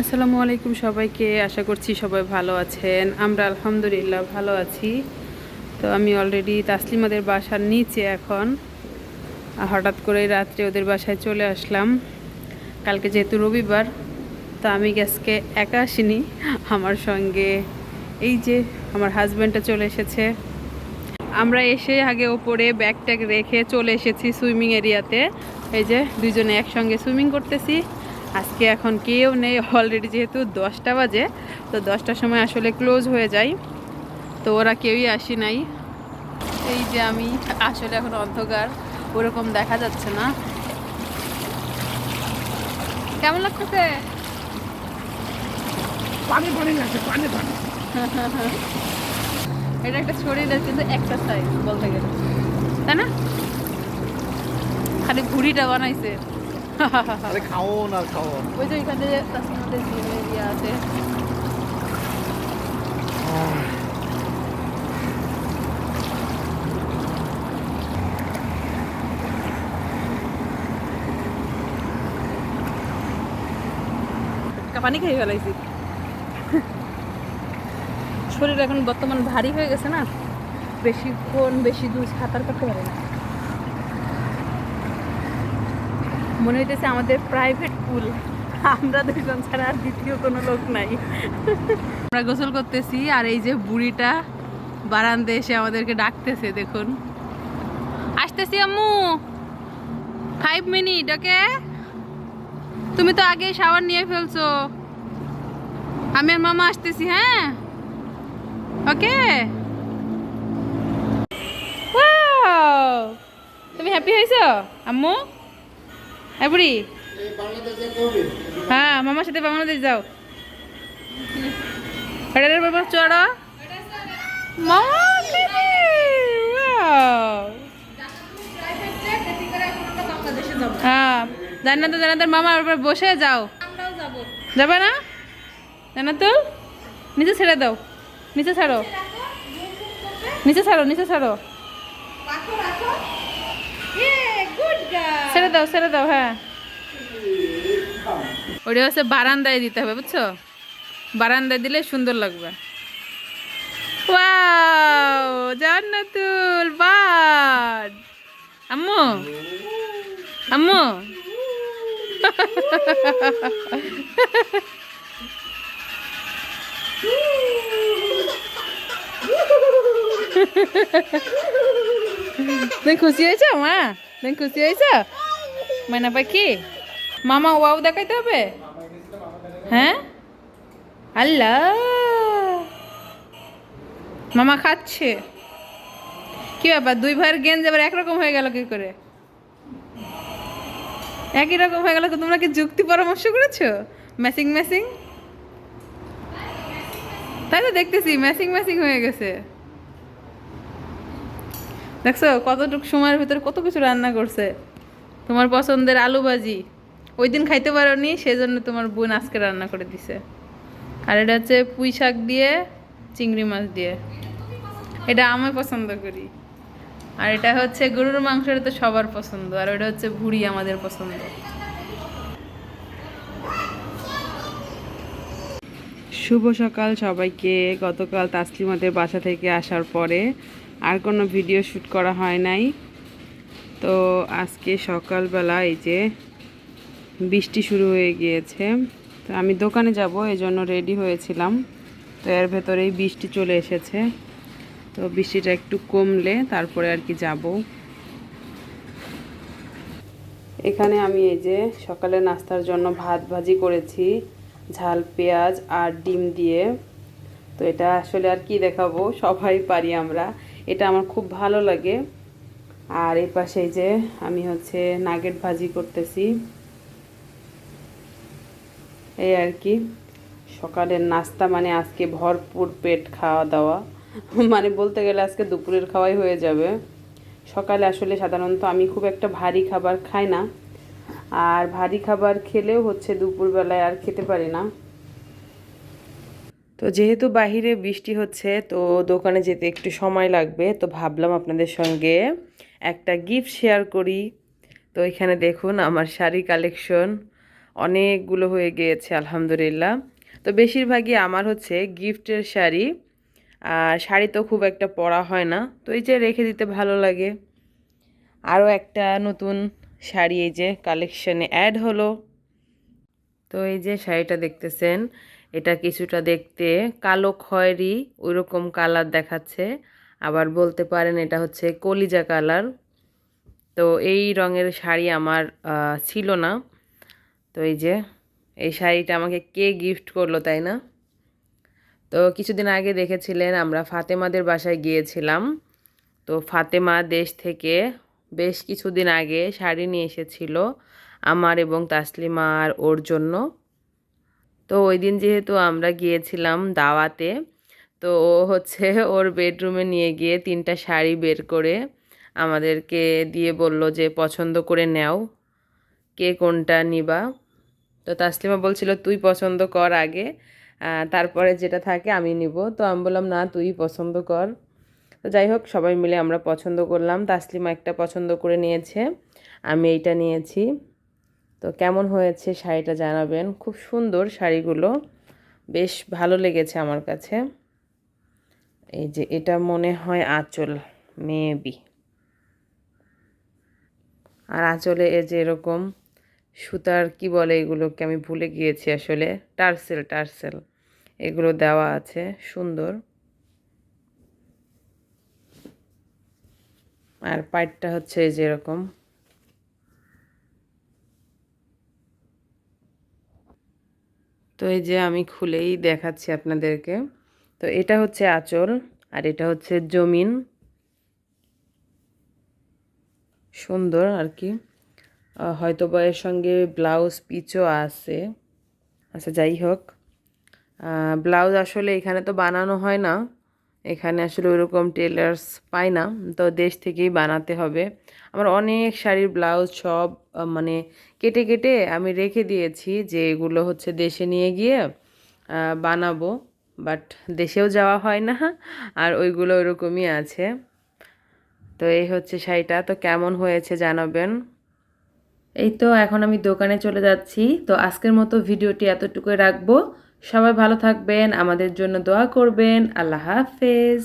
আসসালামু আলাইকুম সবাইকে, আশা করছি সবাই ভালো আছেন। আমরা আলহামদুলিল্লাহ ভালো আছি। তো আমি অলরেডি তাসলিমাদের বাসার নিচে এখন। হঠাৎ করে রাত্রে ওদের বাসায় চলে আসলাম। কালকে যেহেতু রবিবার, তো আমি গ্যাসকে একা আসিনি আমার সঙ্গে। এই যে আমার হাজব্যান্ডটা চলে এসেছে। আমরা এসে আগে ওপরে ব্যাগ ট্যাগ রেখে চলে এসেছি সুইমিং এরিয়াতে এই যে দুজনে একসঙ্গে সুইমিং করতেছি। আজকে এখন কেউ নেই অলরেডি যেহেতু দশটা বাজে তো দশটার সময় আসলে ক্লোজ হয়ে যায় তো ওরা কেউই আসি নাই। এই যে আমি আসলে এখন অন্ধকার ওরকম দেখা যাচ্ছে না। কেমন লাগতেছে? পানি পানি লাগছে পানি পানি। এটা একটা শরীরের কিন্তু এক্সারসাইজ বলতে গেলে। তাই না? খালি ঘুড়িটা বানাইছে। আরে খাওন আর খাওন ওই যে জিম এরিয়া আছে। পানি খেয়ে ফেলাইছি। শরীর এখন বর্তমান ভারী হয়ে গেছে না। বেশিক্ষণ বেশি দূর সাঁতার কাটতে পারে না। মনে হইতেছে আমাদের প্রাইভেট পুল আমরা দুজন ছাড়া আর দ্বিতীয় কোনো লোক নাই। আমরা গোসল করতেছি আর এই যে বুড়িটা বারান্দে এসে আমাদেরকে ডাকতেছে, দেখুন। আসতেছি আম্মু। ফাইভ মিনিট ওকে তুমি তো আগে শাওয়ার নিয়ে ফেলছো। আমি আর মামা আসতেছি হ্যাঁ? ওকে তুমি হ্যাপি হয়েছো, আম্মু? হ্যাঁ বুড়ি হ্যাঁ মামার সাথে বাংলাদেশ যাও। চড়ো মামা! হ্যাঁ জান্নাত জান্নাতের মামার উপর বসে যাও। যাবে। না? জান্নাতুল নিচে ছেড়ে দাও। নিচে ছাড়ো। নিচে ছাড়ো নিচে ছাড়ো। ছেড়ে দাও ছেড়ে দাও হ্যাঁ। ওটা হচ্ছে বারান্দায় দিতে হবে, বুঝছ? বারান্দায় দিলে সুন্দর লাগবে। জান্নাতুল বাদ। আম্মু আম্মু। তুমি খুশি হয়েছ, মা? তুমি খুশি হয়েছ? মাইনা কি? মামা ওয়াও দেখাইতে হবে? হ্যাঁ? আল্লাহ! মামা খাচ্ছে। কি ব্যাপার? দুই ভাইয়ের গেঞ্জ এবার একরকম হয়ে গেল কি করে? একই রকম হয়ে গেল তোমরা কি যুক্তি পরামর্শ করেছ? ম্যাসিং ম্যাসিং তাই তো দেখতেছি ম্যাসিং ম্যাসিং হয়ে গেছে। দেখছ? কতটুকু সময়ের ভিতরে কত কিছু রান্না করছে? তোমার পছন্দের আলু ভাজি ওই দিন খাইতে পারোনি সেই জন্য তোমার বোন আজকে রান্না করে দিছে। আর এটা হচ্ছে পুঁই শাক দিয়ে, চিংড়ি মাছ দিয়ে। এটা আমি পছন্দ করি। আর এটা হচ্ছে গরুর মাংস, এটা তো সবার পছন্দ। আর ওটা হচ্ছে ভুড়ি, আমাদের পছন্দ। শুভ সকাল সবাইকে। গতকাল তাসলিমাদের বাসা থেকে আসার পরে আর কোনো ভিডিও শ্যুট করা হয় নাই। তো আজকে সকালবেলা এই যে বৃষ্টি শুরু হয়ে গিয়েছে। তো আমি দোকানে যাব এই জন্য রেডি হয়েছিলাম। তো এর ভেতরেই বৃষ্টি চলে এসেছে। তো বৃষ্টিটা একটু কমলে তারপরে আর কি যাব। এখানে আমি এই যে সকালে নাস্তার জন্য ভাত ভাজি করেছি, ঝাল, পেঁয়াজ আর ডিম দিয়ে। তো এটা আসলে আর কি দেখাবো? সবাই পারি আমরা। এটা আমার খুব ভালো লাগে। আর এই পাশে যে আমি হচ্ছে নাগেট ভাজি করতেছি। এই আর কি। সকালের নাস্তা মানে আজকে ভরপুর পেট খাওয়া দাওয়া। মানে বলতে গেলে আজকে দুপুরের খাওয়াই হয়ে যাবে। সকালে আসলে সাধারণত আমি খুব একটা ভারী খাবার খাই না। আর ভারী খাবার খেলেও হচ্ছে দুপুরবেলায় আর খেতে পারি না। তো যেহেতু বাহিরে বৃষ্টি হচ্ছে, তো দোকানে যেতে একটু সময় লাগবে, তো ভাবলাম আপনাদের সঙ্গে একটা গিফট শেয়ার করি। তো এখানে দেখুন আমার শাড়ি কালেকশন অনেকগুলো হয়ে গিয়েছে, আলহামদুলিল্লাহ। তো বেশিরভাগই আমার হচ্ছে গিফটের শাড়ি। আর শাড়ি তো খুব একটা পরা হয় না। তো এই যে রেখে দিতে ভালো লাগে। আরও একটা নতুন শাড়ি এই যে কালেকশনে অ্যাড হলো। তো এই যে শাড়িটা দেখতেছেন, এটা কিছুটা দেখতে কালো খয়েরি, ওইরকম কালার দেখাচ্ছে। আবার বলতে পারেন এটা হচ্ছে কলিজা কালার। তো এই রঙের শাড়ি আমার ছিল না। তো এই যে, এই শাড়িটা আমাকে কে গিফট করল তাই না? তো কিছুদিন আগে দেখেছিলেন আমরা ফাতেমাদের বাসায় গিয়েছিলাম। তো ফাতেমা দেশ থেকে বেশ কিছুদিন আগে শাড়ি নিয়ে এসেছিল আমার এবং তাসলিমা আর ওর জন্য। তো ওই দিন যেহেতু আমরা গিয়েছিলাম দাওয়াতে তো ও হচ্ছে ওর বেডরুমে নিয়ে গিয়ে তিনটা শাড়ি বের করে আমাদেরকে দিয়ে বলল যে, পছন্দ করে নেও, কে কোনটা নিবা? তো তাসলিমা বলছিল, তুই পছন্দ কর আগে তারপরে যেটা থাকে আমি নিব। তো আমি বললাম, না, তুই পছন্দ কর। তো যাই হোক, সবাই মিলে আমরা পছন্দ করলাম। তাসলিমা একটা পছন্দ করে নিয়েছে, আমি এইটা নিয়েছি। তো কেমন হয়েছে শাড়িটা জানাবেন? খুব সুন্দর শাড়িগুলো, বেশ ভালো লেগেছে আমার কাছে। এই যে এটা মনে হয় আঁচল মেবি আর আঁচলে এই যে এরকম সুতার, কি বলে এগুলোকে আমি ভুলে গিয়েছি আসলে, টার্সেল টার্সেল, এগুলো দেওয়া আছে, সুন্দর। আর পাইটটা হচ্ছে এই যে এরকম। তো এই যে আমি খুলেই দেখাচ্ছি আপনাদেরকে। তো এটা হচ্ছে আঁচল আর এটা হচ্ছে জমিন। সুন্দর আর কি। হয়তো বা এর সঙ্গে ব্লাউজ পিচও আছে। আচ্ছা যাই হোক। ব্লাউজ আসলে এখানে তো বানানো হয় না। এখানে আসলে ওইরকম টেলার্স পাই না। তো দেশ থেকেই বানাতে হবে। আমার অনেক শাড়ির ব্লাউজ সব মানে কেটে কেটে আমি রেখে দিয়েছি যে এগুলো হচ্ছে দেশে নিয়ে গিয়ে বানাবো। বাট দেশেও যাওয়া হয় না, আর ওইগুলো ওইরকমই আছে। তো এই হচ্ছে শাড়িটা। তো কেমন হয়েছে জানাবেন? এই তো, এখন আমি দোকানে চলে যাচ্ছি। তো আজকের মতো ভিডিওটি এতটুকুই রাখব। সবাই ভালো থাকবেন, আমাদের জন্য দোয়া করবেন। আল্লাহ হাফেজ।